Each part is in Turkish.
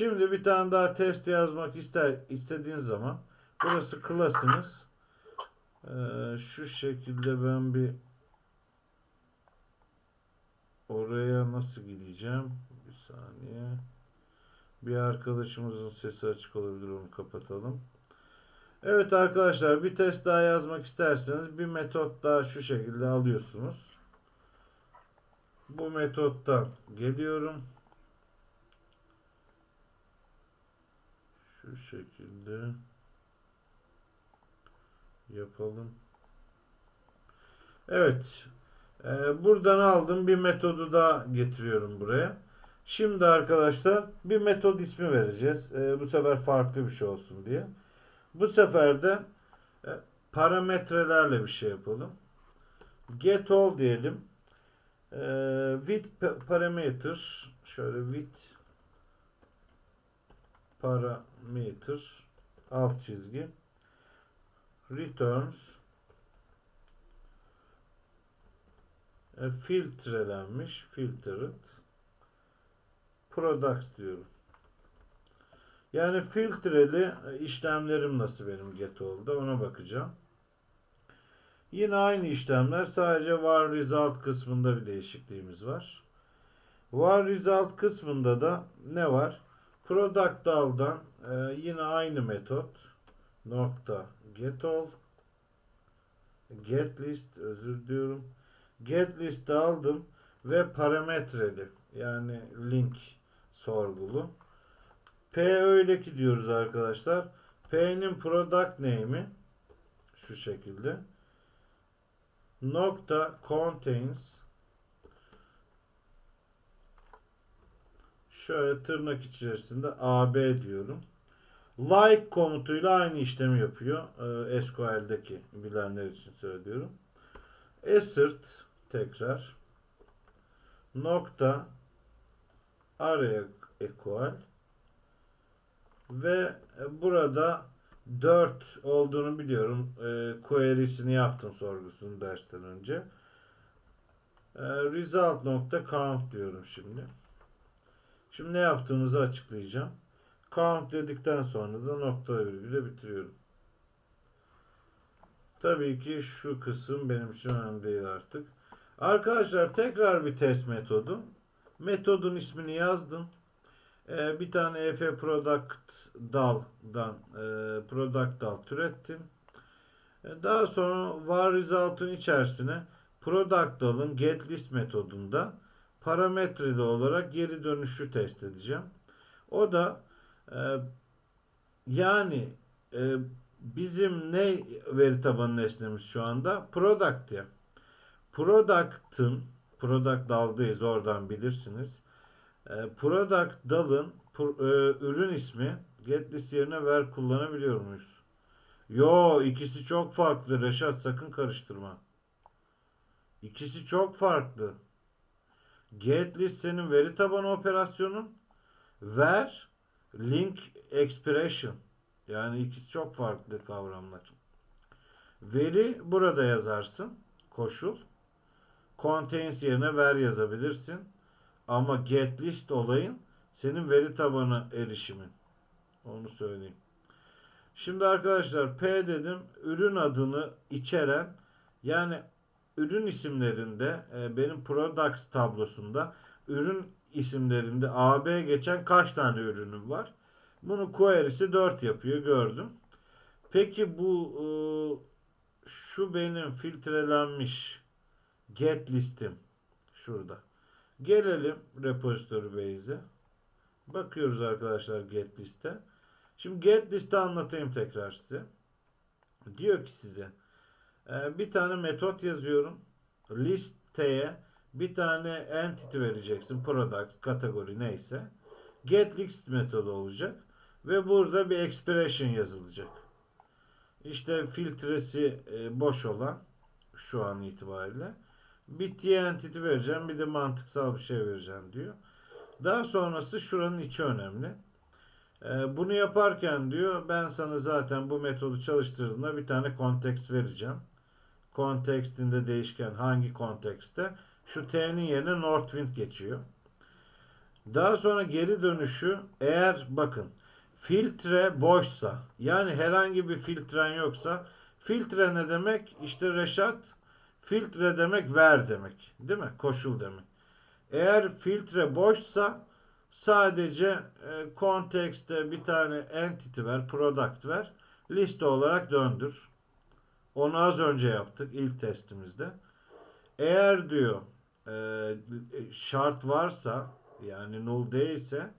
Şimdi bir tane daha test yazmak ister istediğiniz zaman burası klasınız. Ee, şu şekilde ben bir oraya nasıl gideceğim? Bir saniye. Bir arkadaşımızın sesi açık olabilir onu kapatalım. Evet arkadaşlar bir test daha yazmak isterseniz bir metot daha şu şekilde alıyorsunuz. Bu metottan geliyorum. Şu şekilde yapalım. Evet. Ee, buradan aldım bir metodu da getiriyorum buraya. Şimdi arkadaşlar bir metod ismi vereceğiz. Ee, bu sefer farklı bir şey olsun diye. Bu sefer de e, parametrelerle bir şey yapalım. Get all diyelim. Ee, with pa- parameter şöyle with parameter alt çizgi returns e, filtrelenmiş filtered products diyorum. Yani filtreli e, işlemlerim nasıl benim Getol'da ona bakacağım. Yine aynı işlemler sadece var result kısmında bir değişikliğimiz var. Var result kısmında da ne var? Product daldan e, yine aynı metot nokta get all get list özür diliyorum. Get list aldım ve parametreli yani link sorgulu. P öyle ki diyoruz arkadaşlar. P'nin product name'i şu şekilde nokta contains şöyle tırnak içerisinde AB diyorum. Like komutuyla aynı işlemi yapıyor. Ee, SQL'deki bilenler için söylüyorum. Assert tekrar nokta araya equal ve burada 4 olduğunu biliyorum. E, query'sini yaptım sorgusunu dersten önce. E, result nokta count diyorum şimdi. Şimdi ne yaptığımızı açıklayacağım. Count dedikten sonra da nokta virgüle bitiriyorum. Tabii ki şu kısım benim için önemli değil artık. Arkadaşlar tekrar bir test metodu. Metodun ismini yazdım. Ee, bir tane efe product dal'dan e, product dal türettim. E, daha sonra var result'un içerisine product dal'ın get list metodunda parametreli olarak geri dönüşü test edeceğim. O da e, yani e, bizim ne veri tabanı nesnemiz şu anda? Product ya. Product'ın product daldayız oradan bilirsiniz. E, product dalın pro- e, ürün ismi get list yerine ver kullanabiliyor muyuz? Yo ikisi çok farklı Reşat sakın karıştırma. İkisi çok farklı. Get list senin veri tabanı operasyonun. Ver link expression. Yani ikisi çok farklı kavramlar. Veri burada yazarsın. Koşul. Contains yerine ver yazabilirsin. Ama get list olayın senin veri tabanı erişimin. Onu söyleyeyim. Şimdi arkadaşlar P dedim ürün adını içeren yani ürün isimlerinde e, benim products tablosunda ürün isimlerinde AB geçen kaç tane ürünüm var? Bunu query'si 4 yapıyor gördüm. Peki bu e, şu benim filtrelenmiş get listim şurada. Gelelim repository base'e. Bakıyoruz arkadaşlar get liste. Şimdi get liste anlatayım tekrar size. Diyor ki size bir tane metot yazıyorum. Listeye bir tane entity vereceksin. Product, kategori neyse. Get list metodu olacak. Ve burada bir expression yazılacak. İşte filtresi e, boş olan şu an itibariyle. Bir entity vereceğim bir de mantıksal bir şey vereceğim diyor. Daha sonrası şuranın içi önemli. Ee, bunu yaparken diyor ben sana zaten bu metodu çalıştırdığımda bir tane kontekst vereceğim. Kontekstinde değişken hangi kontekste? Şu t'nin yerine Northwind geçiyor. Daha sonra geri dönüşü eğer bakın filtre boşsa yani herhangi bir filtren yoksa filtre ne demek? İşte Reşat filtre demek ver demek. Değil mi? Koşul demek. Eğer filtre boşsa sadece e, context'te bir tane entity ver, product ver. Liste olarak döndür. Onu az önce yaptık ilk testimizde. Eğer diyor e, şart varsa yani null değilse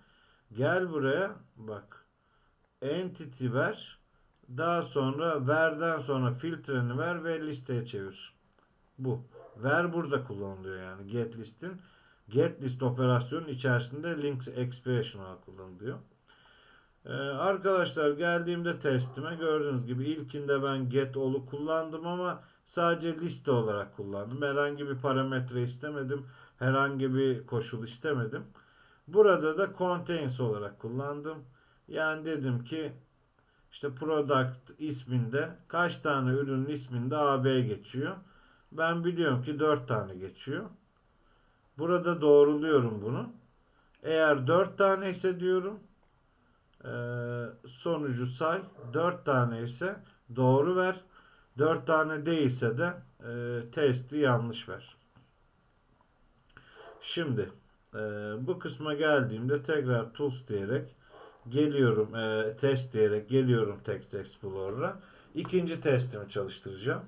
gel buraya bak entity ver daha sonra verden sonra filtreni ver ve listeye çevir. Bu. Ver burada kullanılıyor yani get listin get list operasyonun içerisinde links expression olarak kullanılıyor. Ee, arkadaşlar geldiğimde testime gördüğünüz gibi ilkinde ben get all'u kullandım ama sadece liste olarak kullandım. Herhangi bir parametre istemedim. Herhangi bir koşul istemedim. Burada da contains olarak kullandım. Yani dedim ki işte product isminde kaç tane ürünün isminde AB geçiyor. Ben biliyorum ki 4 tane geçiyor. Burada doğruluyorum bunu. Eğer 4 tane ise diyorum sonucu say. 4 tane ise doğru ver. 4 tane değilse de e, testi yanlış ver. Şimdi e, bu kısma geldiğimde tekrar tools diyerek geliyorum e, test diyerek geliyorum Text Explorer'a. İkinci testimi çalıştıracağım.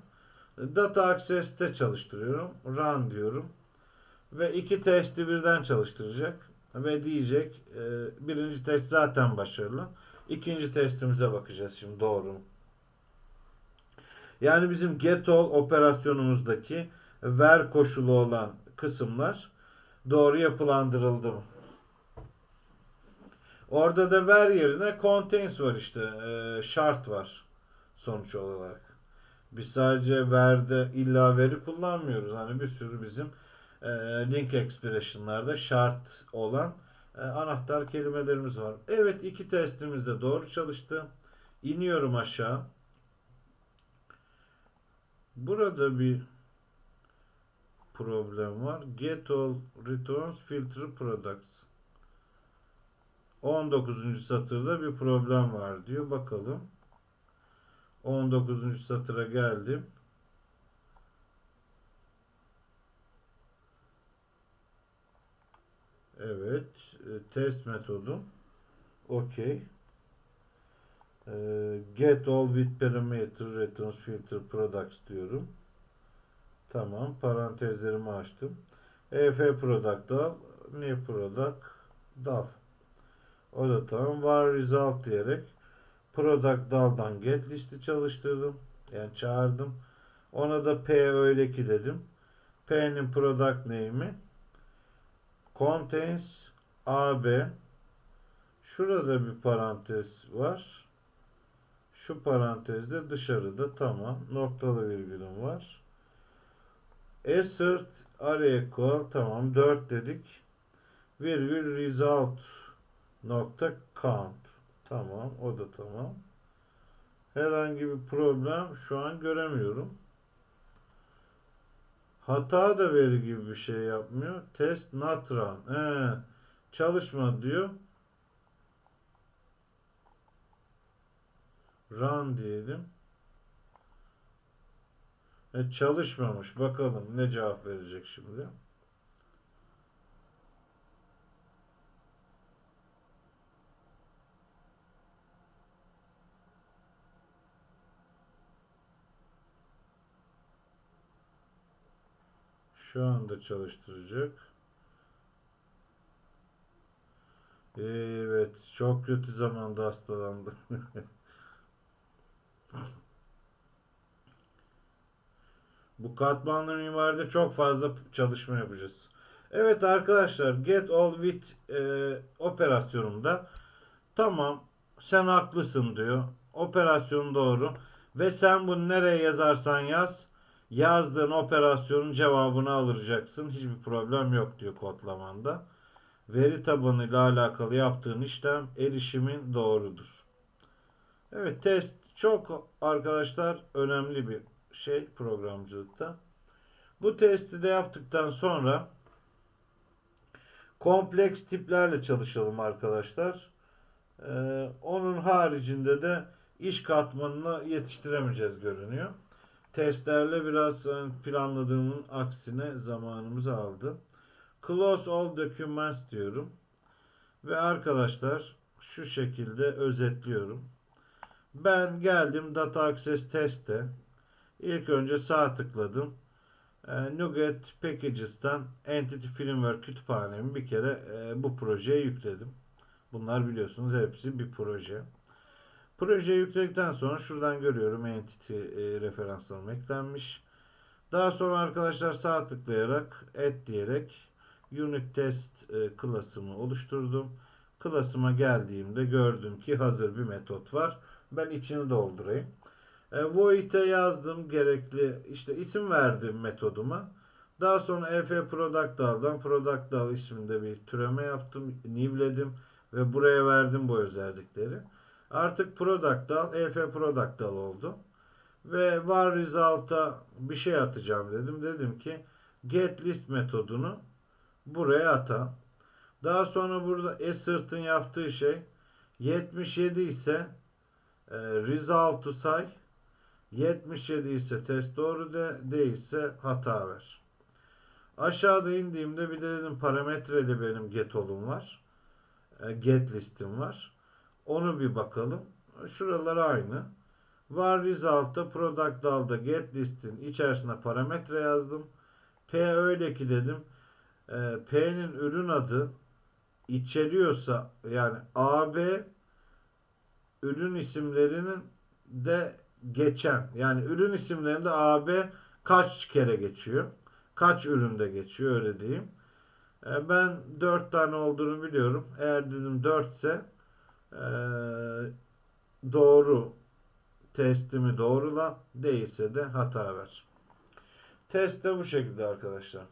Data Access'te çalıştırıyorum. Run diyorum. Ve iki testi birden çalıştıracak. Ve diyecek e, birinci test zaten başarılı. İkinci testimize bakacağız şimdi doğru mu? Yani bizim get all operasyonumuzdaki ver koşulu olan kısımlar doğru yapılandırıldı mı? Orada da ver yerine contains var işte. E, şart var sonuç olarak. Biz sadece ver'de illa veri kullanmıyoruz. Hani bir sürü bizim e, link expression'larda şart olan e, anahtar kelimelerimiz var. Evet iki testimiz de doğru çalıştı. İniyorum aşağı. Burada bir problem var. Get all returns filter products. 19. satırda bir problem var diyor. Bakalım. 19. satıra geldim. Evet. e, Test metodu. Okey. E, Get all with parameter returns filter products diyorum. Tamam. Parantezlerimi açtım. EF product al. New product dal. O da tamam. Var result diyerek product daldan get listi çalıştırdım. Yani çağırdım. Ona da P öyle ki dedim. P'nin product name'i contains AB şurada bir parantez var. Şu parantezde dışarıda tamam. Noktalı virgülüm var. Assert array equal tamam 4 dedik. Virgül result nokta count. Tamam o da tamam. Herhangi bir problem şu an göremiyorum. Hata da veri gibi bir şey yapmıyor. Test not run. He, çalışma diyor. Run diyelim. E, çalışmamış. Bakalım ne cevap verecek şimdi. Şu anda çalıştıracak. Evet, çok kötü zamanda hastalandı. Bu katmanlı mimaride çok fazla çalışma yapacağız. Evet arkadaşlar, Get All With e, operasyonumda tamam sen haklısın diyor. Operasyon doğru. Ve sen bunu nereye yazarsan yaz yazdığın operasyonun cevabını alacaksın. Hiçbir problem yok diyor kodlamanda. Veri tabanıyla alakalı yaptığın işlem erişimin doğrudur. Evet test çok arkadaşlar önemli bir şey programcılıkta. Bu testi de yaptıktan sonra kompleks tiplerle çalışalım arkadaşlar. Ee, onun haricinde de iş katmanını yetiştiremeyeceğiz görünüyor. Testlerle biraz planladığımın aksine zamanımızı aldı. Close all documents diyorum. Ve arkadaşlar şu şekilde özetliyorum. Ben geldim Data Access Test'e. İlk önce sağ tıkladım. E, Nuget Packages'tan Entity Firmware kütüphanemi bir kere e, bu projeye yükledim. Bunlar biliyorsunuz hepsi bir proje. Projeyi yükledikten sonra şuradan görüyorum Entity e, referanslarım eklenmiş. Daha sonra arkadaşlar sağ tıklayarak et diyerek unit test e, klasımı oluşturdum. Klasıma geldiğimde gördüm ki hazır bir metot var. Ben içini doldurayım. E, void'e yazdım gerekli işte isim verdim metoduma. Daha sonra ef product dal'dan product dal isminde bir türeme yaptım, nivledim ve buraya verdim bu özellikleri. Artık product dal, ef product dal oldu. Ve var result'a bir şey atacağım dedim. Dedim ki get list metodunu buraya ata. Daha sonra burada assert'ın yaptığı şey 77 ise e, result'u say. 77 ise test doğru de, değilse hata ver. Aşağıda indiğimde bir de dedim parametreli benim get olum var. E, get listim var. Onu bir bakalım. Şuralar aynı. Var result'ta product dalda get listin içerisine parametre yazdım. P öyle ki dedim. E, P'nin ürün adı içeriyorsa yani AB ürün isimlerinin de geçen yani ürün isimlerinde AB kaç kere geçiyor? Kaç üründe geçiyor öyle diyeyim. E, ben 4 tane olduğunu biliyorum. Eğer dedim 4 ise e, doğru testimi doğrula değilse de hata ver. Test de bu şekilde arkadaşlar.